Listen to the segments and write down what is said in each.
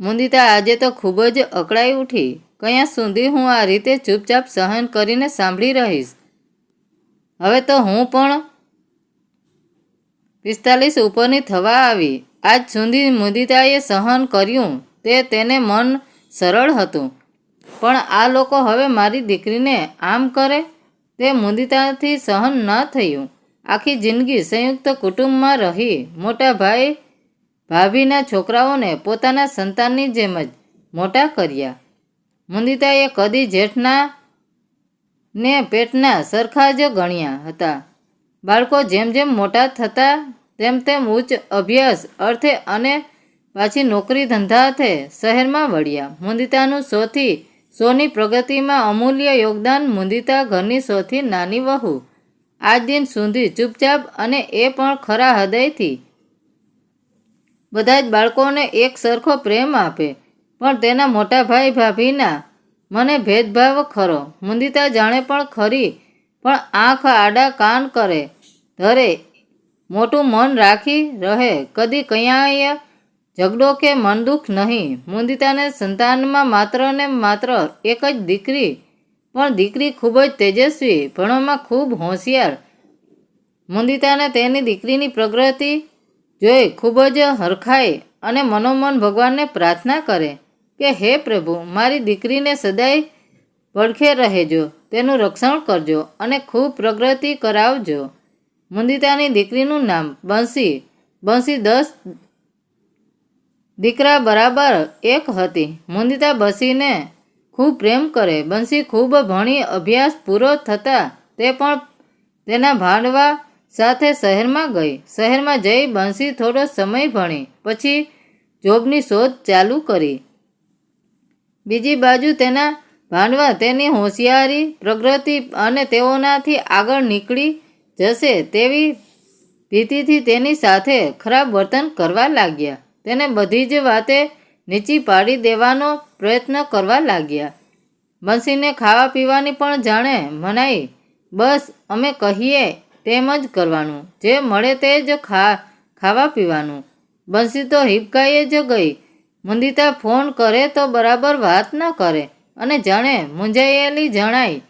મુંદિતા આજે તો ખૂબ જ અકળાઈ ઉઠી કયાં સુધી હું આ રીતે ચૂપચાપ સહન કરીને સાંભળી રહીશ હવે તો હું પણ પિસ્તાલીસ ઉપરની થવા આવી આજ સુધી મુદિતાએ સહન કર્યું તે તેને મન સરળ હતું પણ આ લોકો હવે મારી દીકરીને આમ કરે તે મુદિતાથી સહન ન થયું આખી જિંદગી સંયુક્ત કુટુંબમાં રહી મોટા ભાઈ ભાભીના છોકરાઓને પોતાના સંતાનની જેમ જ મોટા કર્યા. મુંદિતાએ કદી જેઠના ને પેટના સરખા જ ગણ્યા હતા. બાળકો જેમ જેમ મોટા થતા, તેમ તેમ ઉચ્ચ અભ્યાસ અર્થે અને પાછી નોકરી ધંધાથે શહેરમાં વળ્યા. મુંદિતાનું સૌથી સોની પ્રગતિમાં અમૂલ્ય યોગદાન મુંદિતા ઘરની સૌથી નાની વહુ. આજ દિન સુધી ચૂપચાપ અને એ પણ ખરા હૃદયથી બધા જ બાળકોને એક સરખો પ્રેમ આપે. પણ તેના મોટા ભાઈ ભાભીના મને ભેદભાવ ખરો. મુંદિતા જાણે પણ ખરી, પણ આંખ આડા કાન કરે. ધરે, મોટું મન રાખી રહે. કદી કયાંય ઝઘડો કે મનદુખ નહીં. મુંદિતાને સંતાનમાં માત્ર ને માત્ર એક જ દીકરી, પણ દીકરી ખૂબ જ તેજસ્વી, ભણવામાં ખૂબ હોશિયાર. મુંદિતાને તેની દીકરીની પ્રગતિ જોઈ ખૂબ જ હરખાય અને મનોમન ભગવાનને પ્રાર્થના કરે કે, હે પ્રભુ, મારી દીકરીને સદાય પડખે રહેજો, તેનું રક્ષણ કરજો અને ખૂબ પ્રગતિ કરાવજો. મુંદિતાની દીકરીનું નામ બંસી બંસી દસ દીકરા બરાબર એક હતી. મુંદિતા બસીને ખૂબ પ્રેમ કરે. બંસી ખૂબ ભણી અભ્યાસ પૂરો થતાં તે પણ તેના ભાંડવા સાથે શહેરમાં ગઈ. શહેરમાં જઈ બંસી થોડો સમય ભણી, પછી જોબની શોધ ચાલુ કરી. બીજી બાજુ તેના ભાંડવા તેની હોશિયારી, પ્રગતિ અને તેઓનાથી આગળ નીકળી જશે તેવી ભીતિથી તેની સાથે ખરાબ વર્તન કરવા લાગ્યા. તેને બધી જ વાતે નીચી પાડી દેવાનો પ્રયત્ન કરવા લાગ્યા. બંસીને ખાવા પીવાની પણ જાણે મનાઈ, બસ, અમે કહીએ તેમ જ કરવાનું. જે મળે તે જ ખા, ખાવા પીવાનું. બંસી તો હિપકાઈએ જ ગઈ. મુંદિતા ફોન કરે તો બરાબર વાત ન કરે. અને જાણે મૂંઝાયેલી જણાય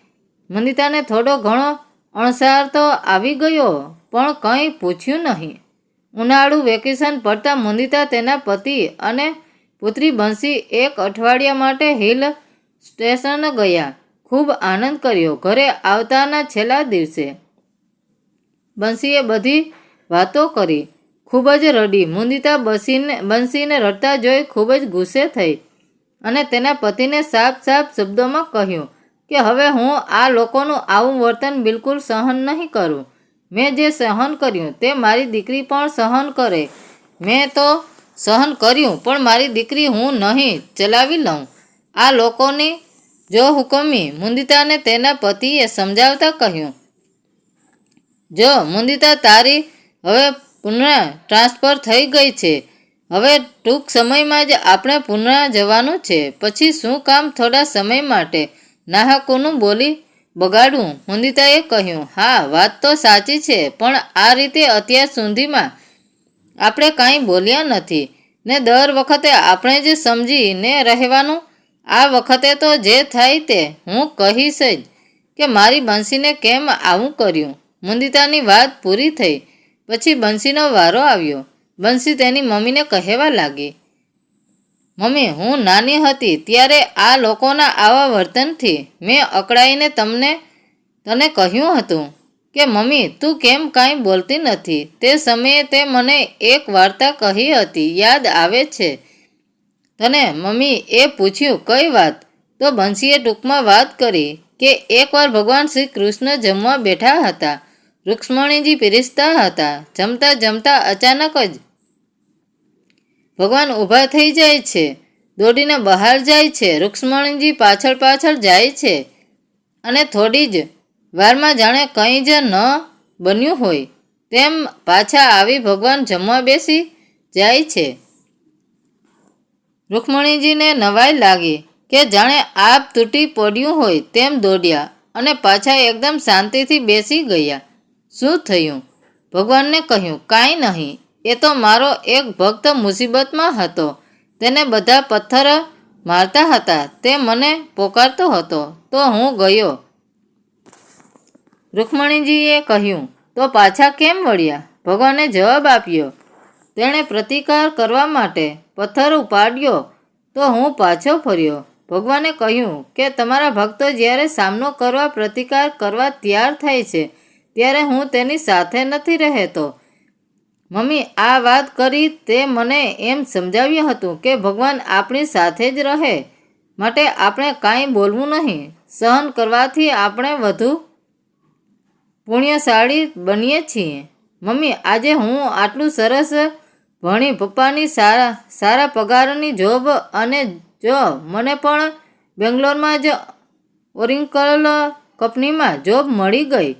મુંદિતાને થોડો ઘણો અણસાર તો આવી ગયો, પણ કંઈ પૂછ્યું નહીં. ઉનાળુ વેકેશન પડતા મુંદિતા તેના પતિ અને પુત્રી બંસી એક અઠવાડિયા માટે હિલ સ્ટેશન ગયા. ખૂબ આનંદ કર્યો. ઘરે આવતાના છેલ્લા દિવસે બંસીએ બધી વાતો કરી. ખૂબ જ રડી. મુંદિતા બસીને, બંસીને રડતા જોઈ ખૂબ જ ગુસ્સે થઈ અને તેના પતિને સાફ સાફ શબ્દોમાં કહ્યું કે, હવે હું આ લોકોનું આવું વર્તન બિલકુલ સહન નહીં કરું. મેં જે સહન કર્યું તે મારી દીકરી પણ સહન કરે. મેં તો સહન કર્યું, પણ મારી દીકરી હું નહીં ચલાવી લઉં. આ લોકોની જો હુકમી. મુંદિતાને તેના પતિએ સમજાવતા કહ્યું જો, મુંદિતા તારી હવે પુનઃ ટ્રાન્સફર થઈ ગઈ છે. હવે ટૂંક સમયમાં જ આપણે પુનઃ જવાનું છે. પછી શું કામ થોડા સમય માટે? નાહકોનું બોલી બગાડવું, મુંદિતાએ કહ્યું. હા, વાત તો સાચી છે, પણ આ રીતે અત્યાર સુધીમાં આપણે કાંઈ બોલ્યા નથી. ને દર વખતે આપણે જ સમજીને રહેવાનું. આ વખતે તો જે થાય તે હું કહીશ જ કે મારી બંસીને કેમ આવું કર્યું? મુંદિતાની વાત પૂરી થઈ. પછી બંસીનો વારો આવ્યો. બંસી તેની મમ્મીને કહેવા લાગી, મમ્મી, હું નાની હતી, ત્યારે આ લોકોના આવા વર્તનથી મેં અકળાઈને તમને, તને કહ્યું હતું કે, મમ્મી, તું કેમ કાંઈ બોલતી નથી? તે સમયે તે મને એક વાર્તા કહી હતી, યાદ આવે છે. તને, મમ્મી, એ પૂછ્યું, કઈ વાત? તો બંસીએ ટૂંકમાં વાત કરી કે, એકવાર ભગવાન શ્રી કૃષ્ણ જમવા બેઠા હતા. રૂક્ષ્મણીજી પીરસતા હતા. જમતા જમતા અચાનક જ ભગવાન ઊભા થઈ જાય છે. દોડીને બહાર જાય છે. રૂક્ષ્મણીજી પાછળ પાછળ જાય છે. અને થોડી જ વારમાં જાણે કંઈ જ ન બન્યું હોય તેમ પાછા આવી ભગવાન જમવા બેસી જાય છે. રૂક્ષ્મણીજીને નવાઈ લાગી કે જાણે આપ તૂટી પડ્યું હોય તેમ દોડ્યા અને પાછા એકદમ શાંતિથી બેસી ગયા. શું થયું? ભગવાનને કહ્યું, કાંઈ નહીં. એ તો મારો એક ભક્ત મુસીબતમાં હતો. તેને બધા પથ્થર મારતા હતા. તે મને પોકારતો હતો. તો હું ગયો. રૂકમણીજીએ કહ્યું, તો પાછા કેમ વળ્યા? ભગવાને જવાબ આપ્યો, તેણે પ્રતિકાર કરવા માટે પથ્થર ઉપાડ્યો. તો હું પાછો ફર્યો. ભગવાને કહ્યું કે, તમારા ભક્તો જ્યારે સામનો કરવા પ્રતિકાર કરવા તૈયાર થાય છે ત્યારે હું તેની સાથે નથી રહેતો. મમ્મી, આ વાત કરી તે મને એમ સમજાવ્યું હતું કે ભગવાન આપણી સાથે જ રહે, માટે આપણે કાંઈ બોલવું નહીં. સહન કરવાથી આપણે વધુ પુણ્યશાળી બનીએ છીએ. મમ્મી, આજે હું આટલું સરસ ભણી પપ્પાની સારા સારા પગારની જોબ અને જો મને પણ બેંગ્લોરમાં જ ઓરિંકલ કંપનીમાં જોબ મળી ગઈ.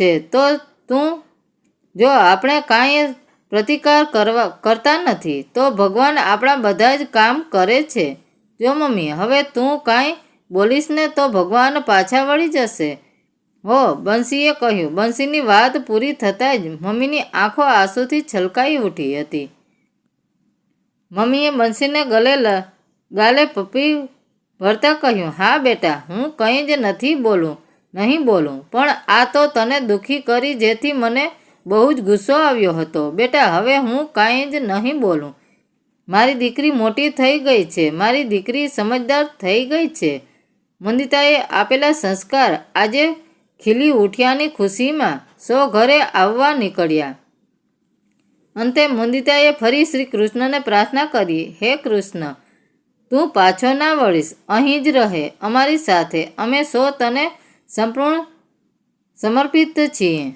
છે. તો તું જો આપણે કાંઈ પ્રતિકાર કરવા, કરતા નથી, તો ભગવાન આપણા બધા જ કામ કરે છે. જો મમ્મી, હવે તું કાંઈ બોલીશ ને તો ભગવાન પાછા વળી જશે. હો, બંસીએ કહ્યું. બંસીની વાત પૂરી થતાં જ મમ્મીની આંખો આંસુથી છલકાઈ ઉઠી હતી. મમ્મીએ બંસીને ગલે લ- ગાલે પપ્પી ભરતા કહ્યું, હા બેટા, હું કંઈ જ નથી બોલું. નહીં બોલું. પણ આ તો તને દુઃખી કરી જેથી મને બહુ જ ગુસ્સો આવ્યો હતો. બેટા, હવે હું કાંઈ જ નહીં બોલું. મારી દીકરી મોટી થઈ ગઈ છે. મારી દીકરી સમજદાર થઈ ગઈ છે. મંદિતાએ આપેલા સંસ્કાર આજે ખીલી ઉઠ્યાની ખુશીમાં સો ઘરે આવવા નીકળ્યા. અંતે મંદિતાએ ફરી શ્રી કૃષ્ણને પ્રાર્થના કરી, હે કૃષ્ણ, તું પાછો ના વળીશ. અહીં જ રહે. અમારી સાથે. અમે સો તને સંપૂર્ણ સમર્પિત છીએ.